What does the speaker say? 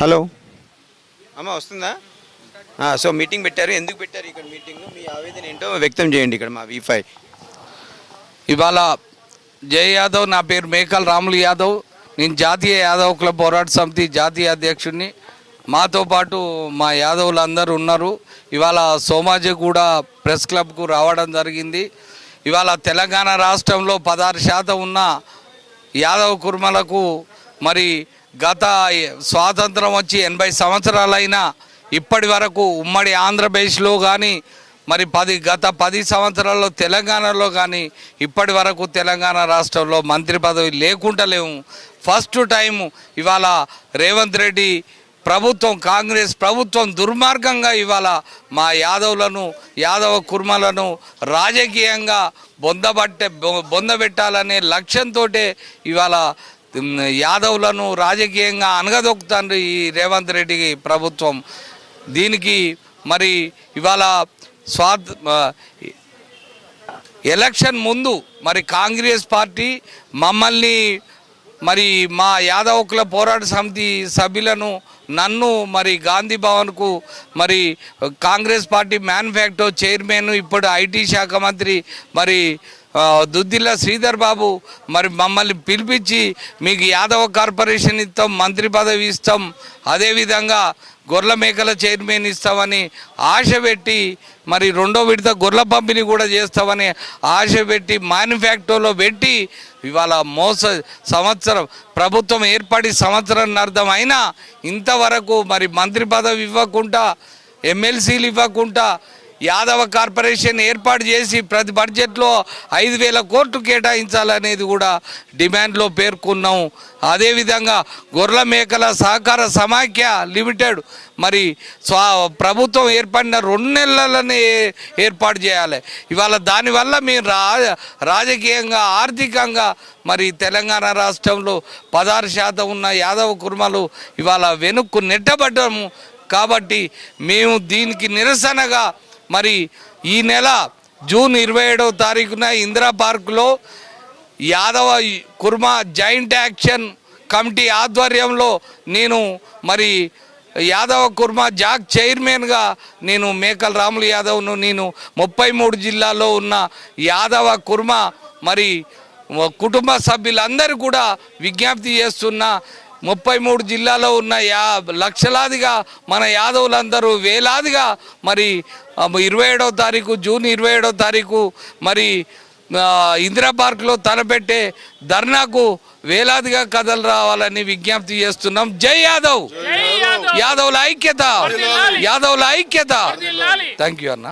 Hello. అమ్మ వస్తుందా? ఆ, సో మీటింగ్ పెట్టారు. ఎందుకు పెట్టారు ఇక్కడ మీటింగ్ మీ ఆవేదన ఏంటో వ్యక్తం చేయండి ఇక్కడ మా వి ఫైవ్ ఇవాళ జయ యాదవ్ నా పేరు మేకల్ రాములు యాదవ్. నేను జాతీయ యాదవ్ క్లబ్ పోరాట సమితి జాతీయ అధ్యక్షుడిని. మాతో పాటు మా యాదవులు అందరూ ఉన్నారు. ఇవాళ సోమాజిగూడ ప్రెస్ క్లబ్కు రావడం జరిగింది. ఇవాళ తెలంగాణ రాష్ట్రంలో పదహారు శాతం ఉన్న యాదవ్ కుర్మలకు మరి గత స్వాతంత్రం వచ్చి ఎనభై సంవత్సరాలైనా ఇప్పటి వరకు ఉమ్మడి ఆంధ్రప్రదేశ్లో కానీ మరి పది గత పది సంవత్సరాల్లో తెలంగాణలో కానీ ఇప్పటి వరకు తెలంగాణ రాష్ట్రంలో మంత్రి పదవి లేకుండా లేవు ఫస్ట్ టైం ఇవాళ రేవంత్ రెడ్డి ప్రభుత్వం కాంగ్రెస్ ప్రభుత్వం దుర్మార్గంగా ఇవాళ మా యాదవులను యాదవ కుర్మలను రాజకీయంగా బొందబట్టే బొ- బొందబెట్టాలనే లక్ష్యంతో ఇవాళ యాదవులను రాజకీయంగా అనగదొక్కుతాండ్రు ఈ రేవంత్ రెడ్డి ప్రభుత్వం. దీనికి మరి ఇవాళ స్వాత ఎలక్షన్ ముందు మరి కాంగ్రెస్ పార్టీ మమ్మల్ని మరి మా యాదవ్ క్లబ్ పోరాట సమితి సభ్యులను నన్ను మరి గాంధీ భవన్కు మరి కాంగ్రెస్ పార్టీ మ్యానుఫ్యాక్చర్ చైర్మన్ ఇప్పుడు ఐటీ శాఖ మంత్రి మరి దుద్దిల్ల శ్రీధర్ బాబు మరి మమ్మల్ని పిలిపించి మీకు యాదవ కార్పొరేషన్ ఇస్తాం మంత్రి పదవి ఇస్తాం అదేవిధంగా గొర్రెల మేకల చైర్మన్ ఇస్తామని ఆశ పెట్టి మరి రెండో విడత గొర్రెల పంపిణీ కూడా చేస్తామని ఆశ పెట్టి మ్యానుఫ్యాక్టర్లో పెట్టి ఇవాళ మోస సంవత్సరం ప్రభుత్వం ఏర్పడి సంవత్సరం అర్థం ఇంతవరకు మరి మంత్రి పదవి ఇవ్వకుండా ఎమ్మెల్సీలు ఇవ్వకుండా యాదవ కార్పొరేషన్ ఏర్పాటు చేసి ప్రతి బడ్జెట్లో ఐదు వేల కోట్లు కేటాయించాలనేది కూడా డిమాండ్లో పేర్కొన్నాం. అదేవిధంగా గొర్రెల మేకల సహకార సమాఖ్య లిమిటెడ్ మరి స్వా ప్రభుత్వం ఏర్పడిన రెండు నెలలనే ఏ- ఏర్పాటు చేయాలి. ఇవాళ దానివల్ల మేము రా రాజకీయంగా ఆర్థికంగా మరి తెలంగాణ రాష్ట్రంలో పదహారు శాతం ఉన్న యాదవ కుర్మలు ఇవాళ వెనుక్కు నెట్టబడ్డాము. కాబట్టి మేము దీనికి నిరసనగా మరి ఈ నెల జూన్ ఇరవై ఏడవ తారీఖున ఇందిరా పార్కులో Yadava Kurma joint action committee ఆధ్వర్యంలో నేను మరి యాదవ కుర్మా జాక్ చైర్మన్గా నేను మేకల రాములు యాదవ్ను నేను ముప్పై మూడు జిల్లాలో ఉన్న యాదవ కుర్మా మరి కుటుంబ సభ్యులందరూ కూడా విజ్ఞప్తి చేస్తున్నా. ముప్పై మూడు జిల్లాలో ఉన్న యా లక్షలాదిగా మన యాదవులందరూ వేలాదిగా మరి ఇరవై ఏడవ తారీఖు జూన్ ఇరవై ఏడవ తారీఖు మరి ఇందిరా పార్క్లో తలపెట్టే ధర్నాకు వేలాదిగా కథలు రావాలని విజ్ఞప్తి చేస్తున్నాం. జై యాదవ్! యాదవుల ఐక్యత! యాదవుల ఐక్యత! థ్యాంక్ యూ అన్న.